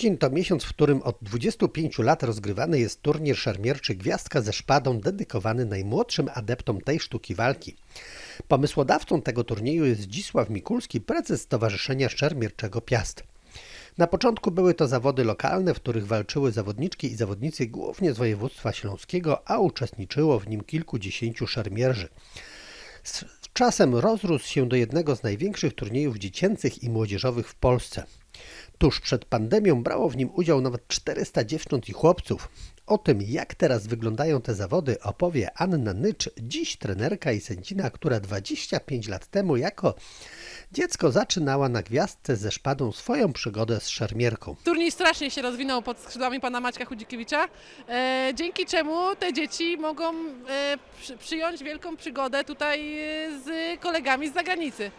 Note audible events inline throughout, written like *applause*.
Grudzień to miesiąc, w którym od 25 lat rozgrywany jest turniej szermierczy Gwiazdka ze szpadą dedykowany najmłodszym adeptom tej sztuki walki. Pomysłodawcą tego turnieju jest Zdzisław Mikulski, prezes Stowarzyszenia Szermierczego Piast. Na początku były to zawody lokalne, w których walczyły zawodniczki i zawodnicy głównie z województwa śląskiego, a uczestniczyło w nim kilkudziesięciu szermierzy. Z czasem rozrósł się do jednego z największych turniejów dziecięcych i młodzieżowych w Polsce. Tuż przed pandemią brało w nim udział nawet 400 dziewcząt i chłopców. O tym, jak teraz wyglądają te zawody, opowie Anna Nycz, dziś trenerka i sędzina, która 25 lat temu jako dziecko zaczynała na gwiazdce ze szpadą swoją przygodę z szermierką. Turniej strasznie się rozwinął pod skrzydłami pana Maćka Chudzikiewicza, e, dzięki czemu te dzieci mogą e, przy, przyjąć wielką przygodę tutaj e, z kolegami z zagranicy.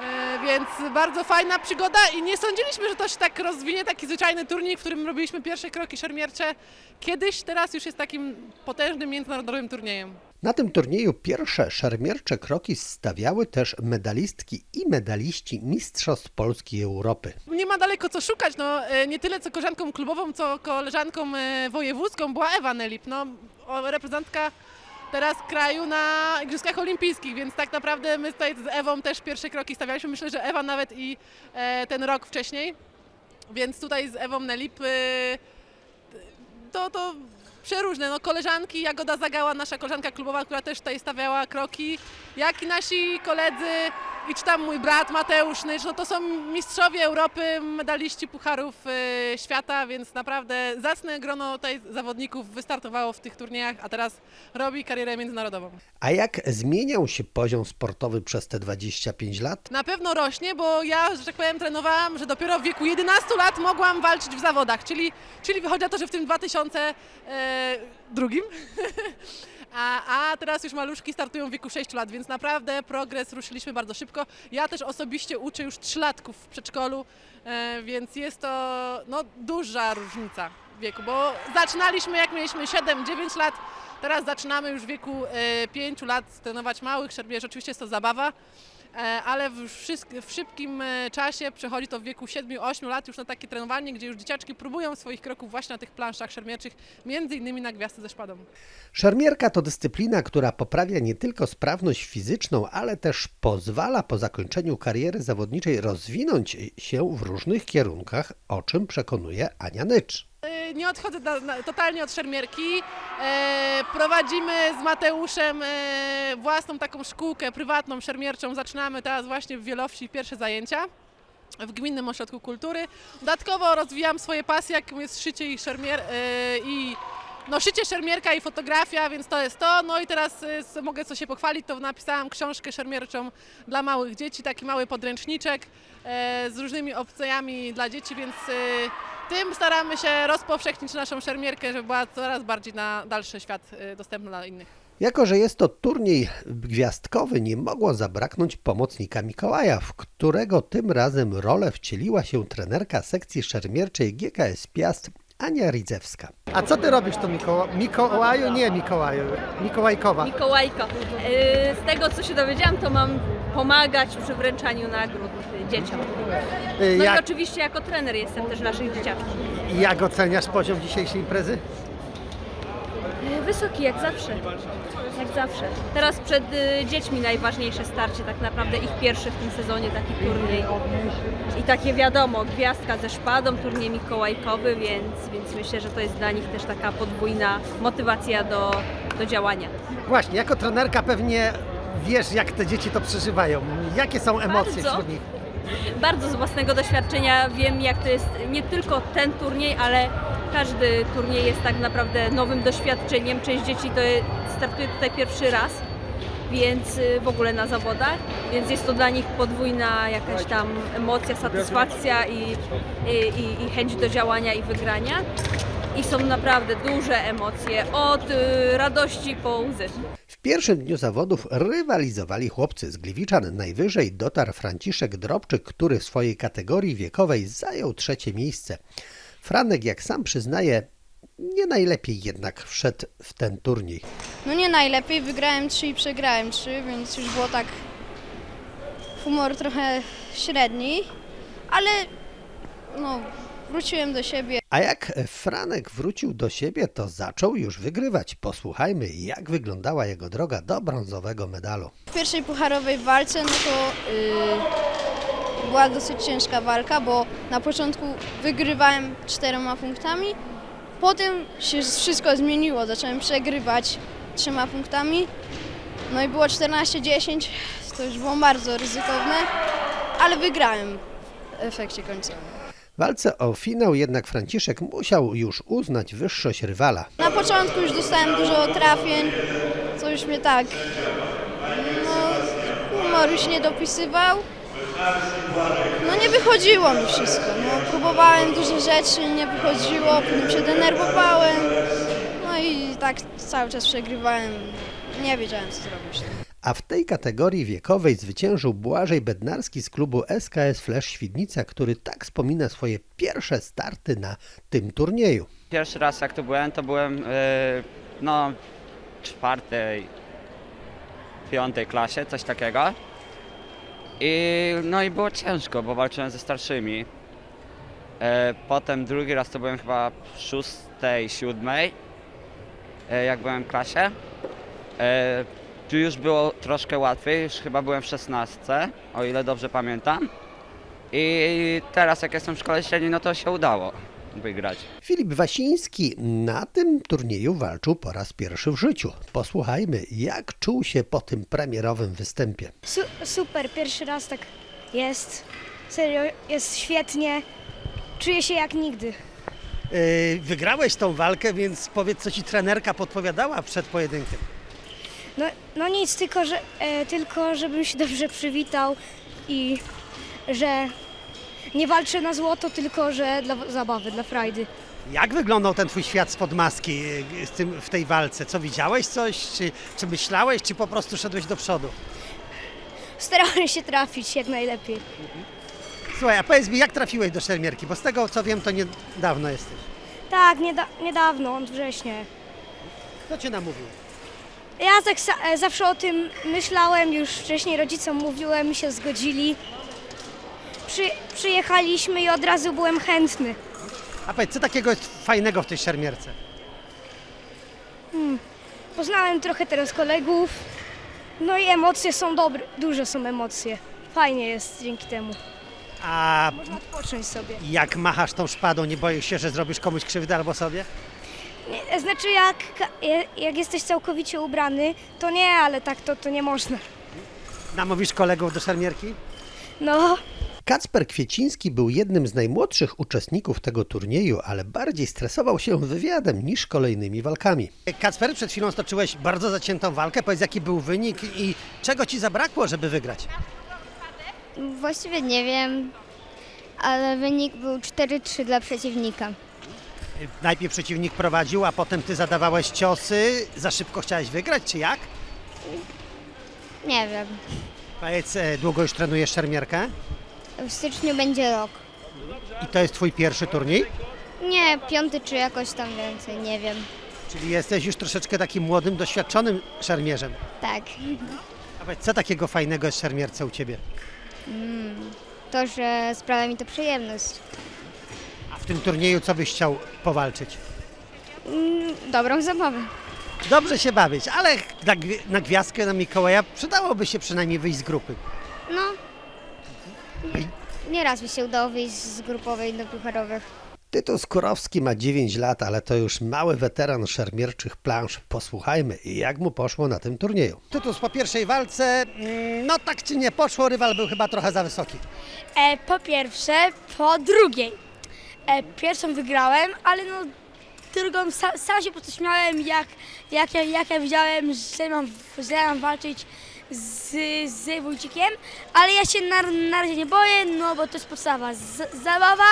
E, więc bardzo fajna przygoda i nie sądziliśmy, że to się tak rozwinie, taki zwyczajny turniej, w którym robiliśmy pierwsze kroki szermiercze kiedyś, teraz już jest takim potężnym międzynarodowym turniejem. Na tym turnieju pierwsze szermiercze kroki stawiały też medalistki i medaliści Mistrzostw Polski i Europy. Nie ma daleko co szukać, no, e, nie tyle co koleżanką klubową, co koleżanką e, wojewódzką była Ewa Nelip, no, reprezentantka teraz kraju na Igrzyskach Olimpijskich, więc tak naprawdę my tutaj z Ewą też pierwsze kroki stawialiśmy, myślę, że Ewa nawet i e, ten rok wcześniej, więc tutaj z Ewą Nelip to, to przeróżne, no koleżanki, Jagoda Zagała, nasza koleżanka klubowa, która też tutaj stawiała kroki, jak i nasi koledzy, i czy tam mój brat Mateusz Nycz, no to są mistrzowie Europy, medaliści pucharów e, świata, więc naprawdę zacne grono tutaj zawodników wystartowało w tych turniejach, a teraz robi karierę międzynarodową. A jak zmieniał się poziom sportowy przez te 25 lat? Na pewno rośnie, bo ja, że tak powiem, trenowałam, że dopiero w wieku 11 lat mogłam walczyć w zawodach, czyli, czyli wychodzi na to, że w tym 2002 *laughs* A, a teraz już maluszki startują w wieku 6 lat, więc naprawdę progres ruszyliśmy bardzo szybko. Ja też osobiście uczę już trzylatków w przedszkolu, e, więc jest to no, duża różnica wieku, bo zaczynaliśmy jak mieliśmy 7-9 lat, teraz zaczynamy już w wieku e, 5 lat trenować małych szermierzy. Oczywiście jest to zabawa, e, ale w, w szybkim e, czasie przechodzi to w wieku 7-8 lat już na takie trenowanie, gdzie już dzieciaczki próbują swoich kroków właśnie na tych planszach szermierczych, między innymi na gwiazdy ze szpadą. Szermierka to dyscyplina, która poprawia nie tylko sprawność fizyczną, ale też pozwala po zakończeniu kariery zawodniczej rozwinąć się w różnych kierunkach, o czym przekonuje Ania Nycz. Nie odchodzę na, na, totalnie od szermierki. E, prowadzimy z Mateuszem e, własną taką szkółkę prywatną, szermierczą. Zaczynamy teraz właśnie w Wielowsi pierwsze zajęcia w Gminnym Ośrodku Kultury. Dodatkowo rozwijam swoje pasje, jaką jest szycie i szermier e, i no, szycie, szermierka i fotografia, więc to jest to. No i teraz s- mogę co się pochwalić, to napisałam książkę szermierczą dla małych dzieci, taki mały podręczniczek e, z różnymi opcjami dla dzieci, więc e, tym staramy się rozpowszechnić naszą szermierkę, żeby była coraz bardziej na dalszy świat e, dostępna dla innych. Jako, że jest to turniej gwiazdkowy, nie mogło zabraknąć pomocnika Mikołaja, w którego tym razem rolę wcieliła się trenerka sekcji szermierczej GKS Piast Ania Ridzewska. A co ty robisz tu, Mikoła... Mikołaju? Nie Mikołaju, Mikołajkowa. Mikołajko. Yy, Z tego co się dowiedziałam, to mam pomagać przy wręczaniu nagród dzieciom. Y, No i Jak, oczywiście jako trener jestem też naszych dzieciaczków. jak oceniasz poziom dzisiejszej imprezy? Yy, Wysoki jak zawsze. Jak zawsze. Teraz przed y, dziećmi najważniejsze starcie, tak naprawdę ich pierwszy w tym sezonie taki turniej. I takie wiadomo, gwiazdka ze szpadą, turniej mikołajkowy, więc, więc myślę, że to jest dla nich też taka podwójna motywacja do, do działania. Właśnie, jako trenerka pewnie wiesz, jak te dzieci to przeżywają. Jakie są emocje Bardzo. wśród nich? Bardzo z własnego doświadczenia wiem, jak to jest nie tylko ten turniej, ale każdy turniej jest tak naprawdę nowym doświadczeniem. Część dzieci to startuje tutaj pierwszy raz, więc y, w ogóle na zawodach, więc jest to dla nich podwójna jakaś tam emocja, satysfakcja i, i, i, i chęć do działania i wygrania. I są naprawdę duże emocje, od y, radości po łzy. Pierwszym dniu zawodów rywalizowali chłopcy z Gliwiczan. Najwyżej dotarł Franciszek Drobczyk, który w swojej kategorii wiekowej zajął trzecie miejsce. Franek, jak sam przyznaje, nie najlepiej jednak wszedł w ten turniej. No nie najlepiej, wygrałem 3 i przegrałem 3, więc już było tak humor trochę średni, ale no wróciłem do siebie. A jak Franek wrócił do siebie, to zaczął już wygrywać. Posłuchajmy, jak wyglądała jego droga do brązowego medalu. W pierwszej pucharowej walce no to yy, była dosyć ciężka walka, bo na początku wygrywałem czterema punktami, potem się wszystko zmieniło, zacząłem przegrywać trzema punktami, no i było 14-10, to już było bardzo ryzykowne, ale wygrałem w efekcie końcowym. W walce o finał jednak Franciszek musiał już uznać wyższość rywala. Na początku już dostałem dużo trafień, co już mnie tak, no, humor już nie dopisywał. No nie wychodziło mi wszystko, no, próbowałem dużo rzeczy, nie wychodziło, potem się denerwowałem, no i tak cały czas przegrywałem, nie wiedziałem co zrobić. A w tej kategorii wiekowej zwyciężył Błażej Bednarski z klubu SKS Flash Świdnica, który tak wspomina swoje pierwsze starty na tym turnieju. Pierwszy raz jak tu byłem, to byłem e, no czwartej, piątej klasie, coś takiego. I no i było ciężko, bo walczyłem ze starszymi. E, potem drugi raz to byłem chyba w szóstej, siódmej, e, jak byłem w klasie. Tu już było troszkę łatwiej, już chyba byłem w szesnastce, o ile dobrze pamiętam. I teraz jak jestem w szkole średniej, no to się udało wygrać. Filip Wasiński na tym turnieju walczył po raz pierwszy w życiu. Posłuchajmy, jak czuł się po tym premierowym występie. Su super, pierwszy raz tak jest. Serio, jest świetnie. Czuję się jak nigdy. Yy, wygrałeś tą walkę, więc powiedz, co ci trenerka podpowiadała przed pojedynkiem. No, no nic, tylko, że, e, tylko żebym się dobrze przywitał i że nie walczę na złoto, tylko że dla zabawy, dla frajdy. Jak wyglądał ten twój świat spod maski yy, z tym, w tej walce? Co widziałeś coś? Czy, czy myślałeś, czy po prostu szedłeś do przodu? Starałem się trafić jak najlepiej. Słuchaj, a powiedz mi, jak trafiłeś do szermierki? Bo z tego, co wiem, to niedawno jesteś. Tak, nieda niedawno, od września. Kto cię namówił? Ja tak e, zawsze o tym myślałem, już wcześniej rodzicom mówiłem, się zgodzili. Przy, przyjechaliśmy i od razu byłem chętny. A powiedz, co takiego jest fajnego w tej szermierce? Poznałem trochę teraz kolegów. No i emocje są dobre, duże są emocje. Fajnie jest dzięki temu. A Można odpocząć sobie. jak machasz tą szpadą, nie boisz się, że zrobisz komuś krzywdę albo sobie? Nie, znaczy jak, jak jesteś całkowicie ubrany, to nie, ale tak to, to nie można. Namówisz kolegów do szermierki? No, Kacper Kwieciński był jednym z najmłodszych uczestników tego turnieju, ale bardziej stresował się wywiadem niż kolejnymi walkami. Kacper, przed chwilą stoczyłeś bardzo zaciętą walkę. Powiedz, jaki był wynik i czego ci zabrakło, żeby wygrać? Właściwie nie wiem, ale wynik był 4-3 dla przeciwnika. Najpierw przeciwnik prowadził, a potem ty zadawałeś ciosy. Za szybko chciałeś wygrać, czy jak? Nie wiem. Powiedz, e, długo już trenujesz szermierkę? W styczniu będzie rok. I to jest twój pierwszy turniej? Nie, piąty czy jakoś tam więcej, nie wiem. Czyli jesteś już troszeczkę takim młodym, doświadczonym szermierzem. Tak. A powiedz, co takiego fajnego jest w szermierce u ciebie? To, że sprawia mi to przyjemność. Tym turnieju co byś chciał powalczyć? Mm, dobrą zabawę. Dobrze się bawić, ale na, gwi- na gwiazdkę na Mikołaja przydałoby się przynajmniej wyjść z grupy. No. Nieraz mi się udało wyjść z grupowej do pucharowych. Tytus Kurowski ma 9 lat, ale to już mały weteran szermierczych plansz. Posłuchajmy, jak mu poszło na tym turnieju. Tytus po pierwszej walce, mm, no tak ci nie poszło, rywal był chyba trochę za wysoki. e, po pierwsze, po drugiej. E, pierwszą wygrałem, ale no drugą sa, sam się po prostu śmiałem, jak, jak, ja, jak ja widziałem, że mam, że mam walczyć z, z Wójcikiem, ale ja się na, na razie nie boję, no bo to jest podstawa. Z, zabawa,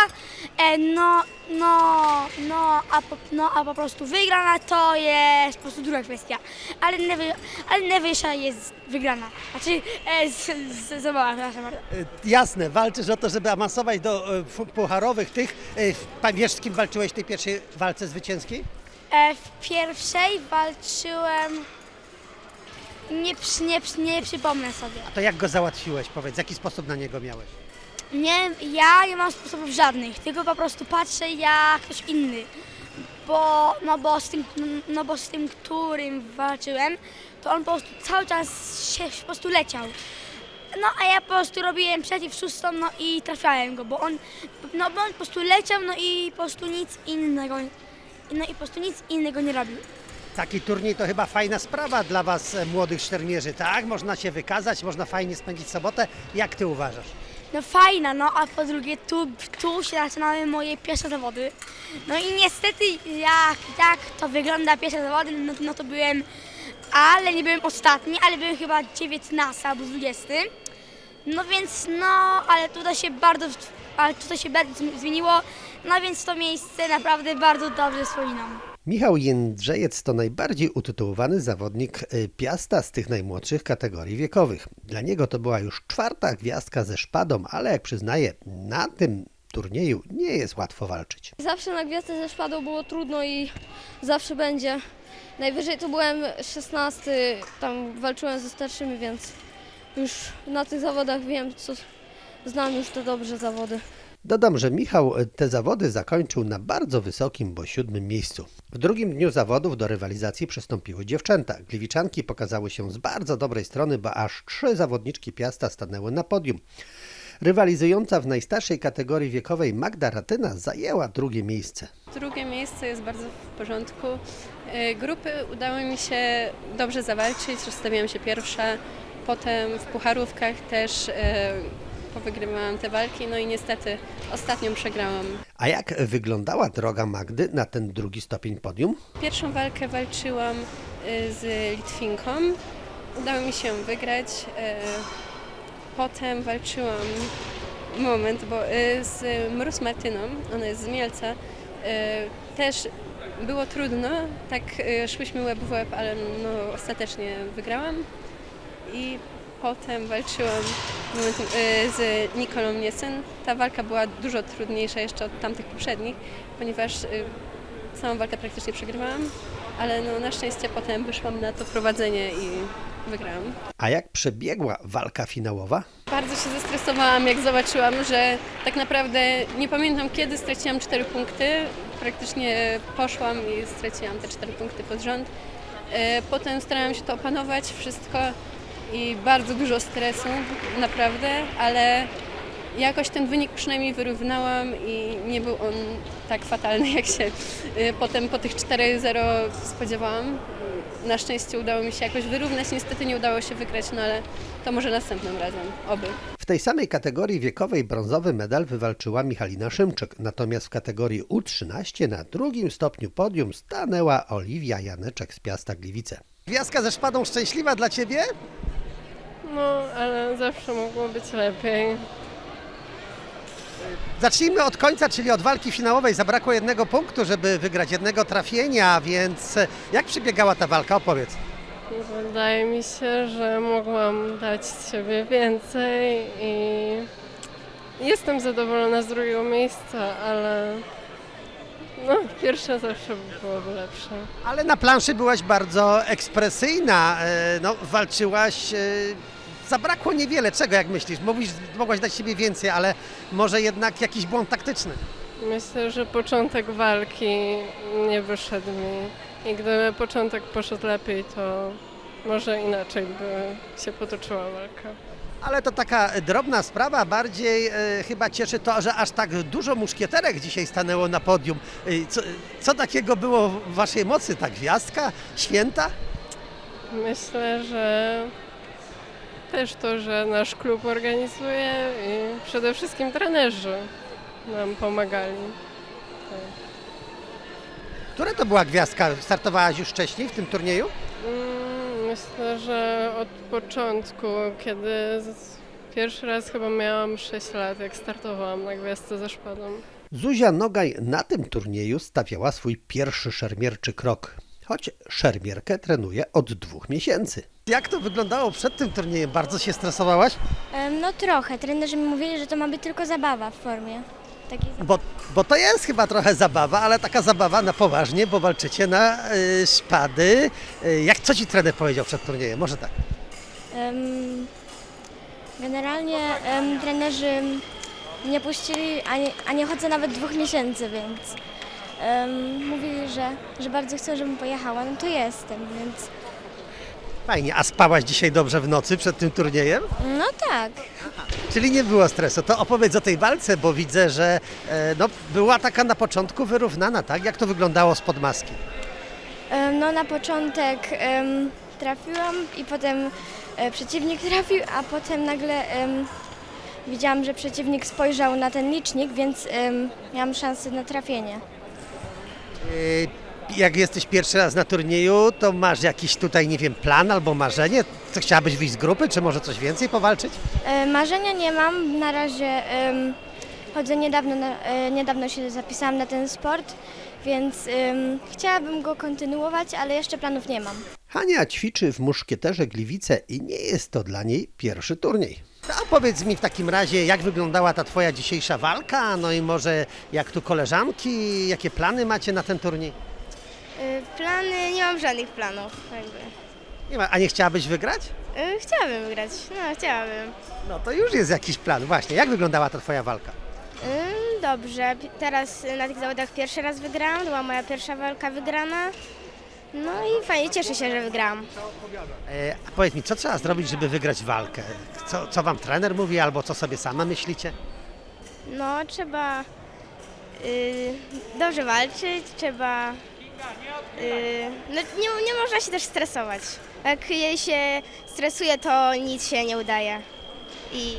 e, no, no, no a, po, no, a po prostu wygrana to jest po prostu druga kwestia. Ale, najwy, ale najwyższa jest wygrana. Znaczy, e, z, z, zabawa, przepraszam bardzo. Y, Jasne, walczysz o to, żeby awansować do fu- pucharowych tych. Y, pan Wiesz, z kim walczyłeś w tej pierwszej walce zwycięskiej? E, w pierwszej walczyłem. Nie, przy- nie, przy- nie przypomnę sobie. A to jak go załatwiłeś? Powiedz, w jaki sposób na niego miałeś? Nie, ja nie mam sposobów żadnych, tylko po prostu patrzę jak ktoś inny. Bo, no bo z tym, no bo z tym, którym walczyłem, to on po prostu cały czas się po prostu leciał. No a ja po prostu robiłem przeciw szóstą, no i trafiałem go, bo on, no bo on po prostu leciał, no i po prostu nic innego, no i po prostu nic innego nie robił. Taki turniej to chyba fajna sprawa dla Was, e, młodych szermierzy, tak? Można się wykazać, można fajnie spędzić sobotę. Jak Ty uważasz? No fajna, no a po drugie tu, tu się zaczynały moje pierwsze zawody. No i niestety jak, jak to wygląda pierwsze zawody, no, no to byłem, ale nie byłem ostatni, ale byłem chyba 19 albo 20. No więc no, ale tutaj się bardzo, ale tutaj się bardzo zmieniło, no więc to miejsce naprawdę bardzo dobrze wspominam. Michał Jędrzejec to najbardziej utytułowany zawodnik y, Piasta z tych najmłodszych kategorii wiekowych. Dla niego to była już czwarta gwiazdka ze szpadą, ale jak przyznaje, na tym turnieju nie jest łatwo walczyć. Zawsze na gwiazdę ze szpadą było trudno i zawsze będzie. Najwyżej to byłem 16, tam walczyłem ze starszymi, więc już na tych zawodach wiem, co znam już te dobrze zawody. Dodam, że Michał y, te zawody zakończył na bardzo wysokim, bo siódmym miejscu. W drugim dniu zawodów do rywalizacji przystąpiły dziewczęta. Gliwiczanki pokazały się z bardzo dobrej strony, bo aż trzy zawodniczki Piasta stanęły na podium. Rywalizująca w najstarszej kategorii wiekowej Magda Ratyna zajęła drugie miejsce. Drugie miejsce jest bardzo w porządku. E, Grupy udało mi się dobrze zawalczyć, rozstawiłam się pierwsza. Potem w pucharówkach też e, powygrywałam te walki, no i niestety ostatnią przegrałam. A jak wyglądała droga Magdy na ten drugi stopień podium? Pierwszą walkę walczyłam e, z Litwinką. Udało mi się wygrać. E, Potem walczyłam, moment, bo e, z Mróz Martyną, ona jest z Mielca. Też było trudno, tak szłyśmy łeb w łeb, ale no, ostatecznie wygrałam. I potem walczyłam e, z Nikolą Niesen. Ta walka była dużo trudniejsza jeszcze od tamtych poprzednich, ponieważ e, całą walkę praktycznie przegrywałam, ale no, na szczęście potem wyszłam na to prowadzenie i wygrałam. A jak przebiegła walka finałowa? Bardzo się zestresowałam, jak zobaczyłam, że tak naprawdę nie pamiętam kiedy straciłam 4 punkty. Praktycznie poszłam i straciłam te 4 punkty pod rząd. E, Potem starałam się to opanować wszystko i bardzo dużo stresu, naprawdę, ale jakoś ten wynik przynajmniej wyrównałam i nie był on tak fatalny, jak się e, potem po tych 4-0 spodziewałam. Na szczęście udało mi się jakoś wyrównać, niestety nie udało się wygrać, no ale to może następnym razem, oby. W tej samej kategorii wiekowej brązowy medal wywalczyła Michalina Szymczyk, natomiast w kategorii U13 na drugim stopniu podium stanęła Oliwia Janeczek z Piasta Gliwice. Gwiazdka ze szpadą szczęśliwa dla Ciebie? No, ale zawsze mogło być lepiej. Zacznijmy od końca, czyli od walki finałowej. Zabrakło jednego punktu, żeby wygrać jednego trafienia, więc jak przebiegała ta walka? Opowiedz. Wydaje mi się, że mogłam dać z siebie więcej i jestem zadowolona z drugiego miejsca, ale no, pierwsze zawsze byłoby lepsze. Ale na planszy byłaś bardzo ekspresyjna, e, no, walczyłaś, e, zabrakło niewiele. Czego, jak myślisz? Mogłaś, mogłaś dać siebie więcej, ale może jednak jakiś błąd taktyczny. Myślę, że początek walki nie wyszedł mi i gdyby początek poszedł lepiej, to może inaczej by się potoczyła walka. Ale to taka drobna sprawa, bardziej e, chyba cieszy to, że aż tak dużo muszkieterek dzisiaj stanęło na podium. E, co, co takiego było w Waszej mocy? Ta gwiazdka? Święta? Myślę, że też to, że nasz klub organizuje i przede wszystkim trenerzy nam pomagali. Która to była gwiazdka? Startowałaś już wcześniej w tym turnieju? Mm, Myślę, że od początku, kiedy z- pierwszy raz chyba miałam 6 lat, jak startowałam na gwiazdce ze szpadą. Zuzia Nogaj na tym turnieju stawiała swój pierwszy szermierczy krok, choć szermierkę trenuje od dwóch miesięcy. Jak to wyglądało przed tym turniejem? Bardzo się stresowałaś? No trochę, trenerzy mi mówili, że to ma być tylko zabawa w formie. Takiej Bo, bo to jest chyba trochę zabawa, ale taka zabawa na poważnie, bo walczycie na y, szpady. Y, jak co ci trener powiedział przed turniejem? Może tak. Em, Generalnie em, trenerzy nie puścili, a nie, a nie chodzę nawet dwóch miesięcy, więc em, mówili, że, że bardzo chcą, żebym pojechała, no to jestem, więc Fajnie, a spałaś dzisiaj dobrze w nocy przed tym turniejem? no tak. Czyli nie było stresu. To opowiedz o tej walce, bo widzę, że e, no, była taka na początku wyrównana, tak? Jak to wyglądało spod maski? No na początek em, trafiłam i potem e, przeciwnik *laughs* trafił, a potem nagle em, widziałam, że przeciwnik spojrzał na ten licznik, więc em, miałam szansę na trafienie. E, Jak jesteś pierwszy raz na turnieju, to masz jakiś tutaj, nie wiem, plan albo marzenie? Co chciałabyś wyjść z grupy, czy może coś więcej powalczyć? E, Marzenia nie mam, na razie chodzę niedawno, na, e, niedawno się zapisałam na ten sport, więc chciałabym go kontynuować, ale jeszcze planów nie mam. Hania ćwiczy w muszkieterze Gliwice i nie jest to dla niej pierwszy turniej. A powiedz mi w takim razie, jak wyglądała ta twoja dzisiejsza walka? No i może jak tu koleżanki, jakie plany macie na ten turniej? Plany, nie mam żadnych planów. Jakby. Nie ma, a nie chciałabyś wygrać? Chciałabym wygrać, no chciałabym. No to już jest jakiś plan. Właśnie, jak wyglądała ta twoja walka? Dobrze, teraz na tych zawodach pierwszy raz wygrałam, to była moja pierwsza walka wygrana. No i fajnie, cieszę się, że wygrałam. E, a powiedz mi, co trzeba zrobić, żeby wygrać walkę? Co, co wam trener mówi, albo co sobie sama myślicie? No, trzeba y, dobrze walczyć, trzeba. y, no, nie, nie można się też stresować. Jak jej się stresuje, to nic się nie udaje. I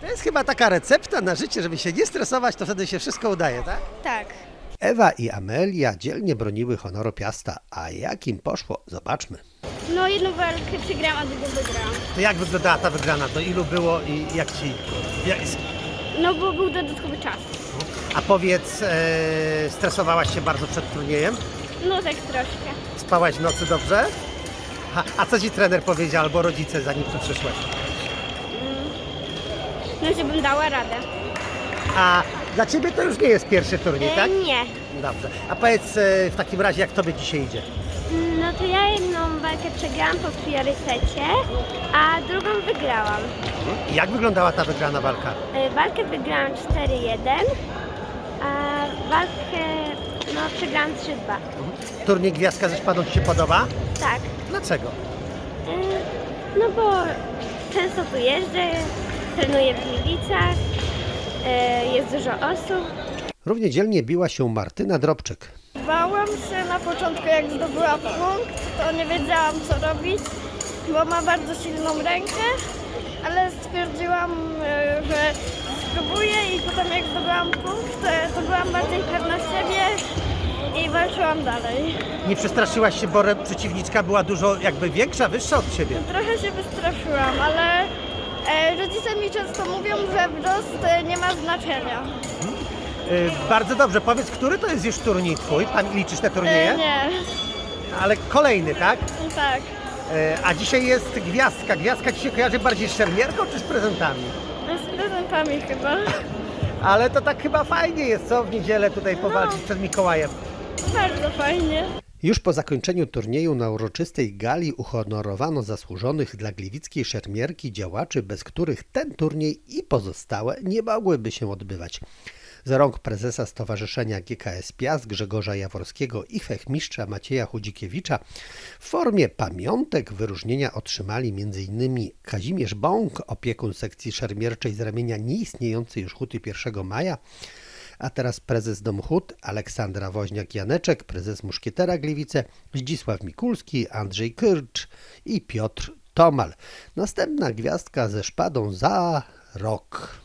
To jest chyba taka recepta na życie, żeby się nie stresować, to wtedy się wszystko udaje, tak? tak. Ewa i Amelia dzielnie broniły honoru Piasta, a jak im poszło, zobaczmy. No jedną walkę przegrałam, a drugą wygrałam. To jak wyglądała ta wygrana? Do ilu było i jak ci... Jak, No bo był dodatkowy czas. a powiedz, e, stresowałaś się bardzo przed turniejem? No tak troszkę. Spałaś w nocy dobrze? A, a co ci trener powiedział, albo rodzice, zanim tu przyszłaś? No żebym dała radę. A dla ciebie to już nie jest pierwszy turniej, tak? Nie. Dobrze. A powiedz e, w takim razie, jak tobie dzisiaj idzie? No to ja jedną walkę przegrałam po priorytecie, a drugą wygrałam. Jak wyglądała ta wygrana walka? E, Walkę wygrałam 4-1, a walkę no, przegrałam 3-2. Turniej Gwiazdka ze Szpadą ci się podoba? Tak. Dlaczego? E, No bo często tu jeżdżę, trenuję w Gliwicach, e, jest dużo osób. Równie dzielnie biła się Martyna Drobczyk. Bałam się na początku, jak zdobyłam punkt, to nie wiedziałam co robić, bo ma bardzo silną rękę, ale stwierdziłam, e, że spróbuję i potem jak zdobyłam punkt, e, to byłam bardziej pewna siebie i walczyłam dalej. Nie przestraszyłaś się, bo przeciwniczka była dużo jakby większa, wyższa od ciebie. Trochę się wystraszyłam, ale e, mi często mówią, że wzrost e, nie ma znaczenia. E, bardzo dobrze. Powiedz, który to jest już turniej twój? Pan liczysz te turnieje? E, nie, Ale kolejny, tak? tak. E, a dzisiaj jest Gwiazdka. Gwiazdka ci się kojarzy bardziej z szermierką czy z prezentami? Z prezentami chyba. *laughs* Ale to tak chyba fajnie jest, co? W niedzielę tutaj powalczyć przed Mikołajem. Bardzo fajnie. Już po zakończeniu turnieju na uroczystej gali uhonorowano zasłużonych dla gliwickiej szermierki działaczy, bez których ten turniej i pozostałe nie mogłyby się odbywać. Za rąk prezesa Stowarzyszenia GKS Piast Grzegorza Jaworskiego i fechmistrza Macieja Chudzikiewicza w formie pamiątek wyróżnienia otrzymali m.in. Kazimierz Bąk, opiekun sekcji szermierczej z ramienia nieistniejącej już Huty 1 maja, a teraz prezes Dom Hut Aleksandra Woźniak-Janeczek, prezes Muszkietera Gliwice, Zdzisław Mikulski, Andrzej Kyrcz i Piotr Tomal. Następna gwiazdka ze szpadą za rok.